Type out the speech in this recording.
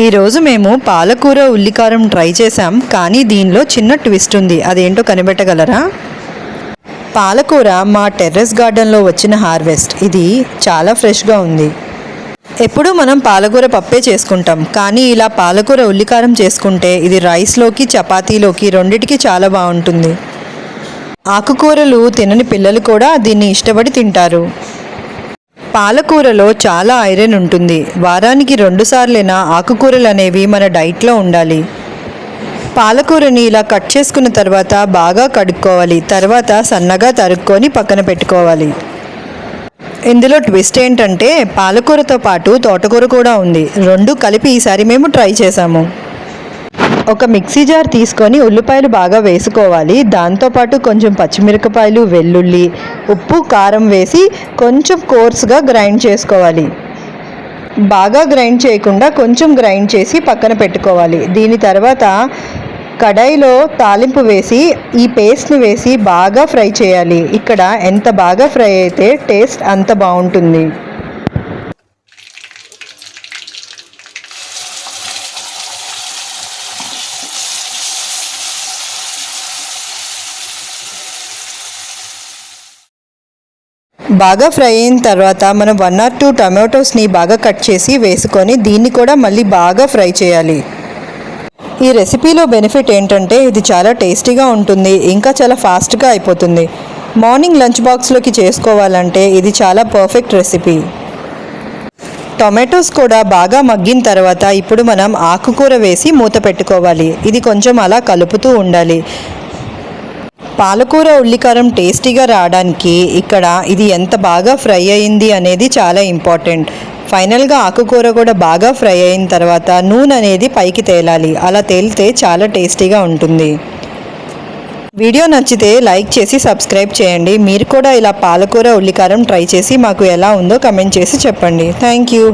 ఈరోజు మేము పాలకూర ఉల్లికారం ట్రై చేసాం కానీ దీనిలో చిన్న ట్విస్ట్ ఉంది. అదేంటో కనిపెట్టగలరా? పాలకూర మా టెర్రస్ గార్డెన్లో వచ్చిన హార్వెస్ట్. ఇది చాలా ఫ్రెష్గా ఉంది. ఎప్పుడూ మనం పాలకూర పప్పే చేసుకుంటాం కానీ ఇలా పాలకూర ఉల్లికారం చేసుకుంటే ఇది రైస్లోకి చపాతీలోకి రెండిటికి చాలా బాగుంటుంది. ఆకుకూరలు తినని పిల్లలు కూడా దీన్ని ఇష్టపడి తింటారు. పాలకూరలో చాలా ఐరన్ ఉంటుంది. వారానికి రెండుసార్లైనా ఆకుకూరలు అనేవి మన డైట్లో ఉండాలి. పాలకూరని ఇలా కట్ చేసుకున్న తర్వాత బాగా కడుక్కోవాలి. తర్వాత సన్నగా తరుక్కొని పక్కన పెట్టుకోవాలి. ఇందులో ట్విస్ట్ ఏంటంటే పాలకూరతో పాటు తోటకూర కూడా ఉంది. రెండు కలిపి ఈసారి మేము ట్రై చేసాము ఒక మిక్సీ జార్ తీసుకొని ఉల్లిపాయలు బాగా వేసుకోవాలి. దాంతోపాటు కొంచెం పచ్చిమిరపకాయలు వెల్లుల్లి ఉప్పు కారం వేసి కొంచెం కోర్స్గా గ్రైండ్ చేసుకోవాలి. బాగా గ్రైండ్ చేయకుండా కొంచెం గ్రైండ్ చేసి పక్కన పెట్టుకోవాలి. దీని తర్వాత కడాయిలో తాలింపు వేసి ఈ పేస్ట్ని వేసి బాగా ఫ్రై చేయాలి. ఇక్కడ ఎంత బాగా ఫ్రై అయితే టేస్ట్ అంత బాగుంటుంది. బాగా ఫ్రై అయిన తర్వాత మనం వన్ ఆర్ టూ టమాటోస్ని బాగా కట్ చేసి వేసుకొని దీన్ని కూడా మళ్ళీ బాగా ఫ్రై చేయాలి. ఈ రెసిపీలో బెనిఫిట్ ఏంటంటే ఇది చాలా టేస్టీగా ఉంటుంది ఇంకా చాలా ఫాస్ట్గా అయిపోతుంది. మార్నింగ్ లంచ్ బాక్స్లోకి చేసుకోవాలంటే ఇది చాలా పర్ఫెక్ట్ రెసిపీ. టొమాటోస్ కూడా బాగా మగ్గిన తర్వాత ఇప్పుడు మనం ఆకుకూర వేసి మూత పెట్టుకోవాలి. ఇది కొంచెం అలా కలుపుతూ ఉండాలి. పాలకూర ఉల్లికారం టేస్టీగా రావడానికి ఇక్కడ ఇది ఎంత బాగా ఫ్రై అయింది అనేది చాలా ఇంపార్టెంట్. ఫైనల్గా ఆకుకూర కూడా బాగా ఫ్రై అయిన తర్వాత నూనె అనేది పైకి తేలాలి. అలా తేలితే చాలా టేస్టీగా ఉంటుంది. వీడియో నచ్చితే లైక్ చేసి సబ్స్క్రైబ్ చేయండి. మీరు కూడా ఇలా పాలకూర ఉల్లికారం ట్రై చేసి మాకు ఎలా ఉందో కమెంట్ చేసి చెప్పండి. Thank you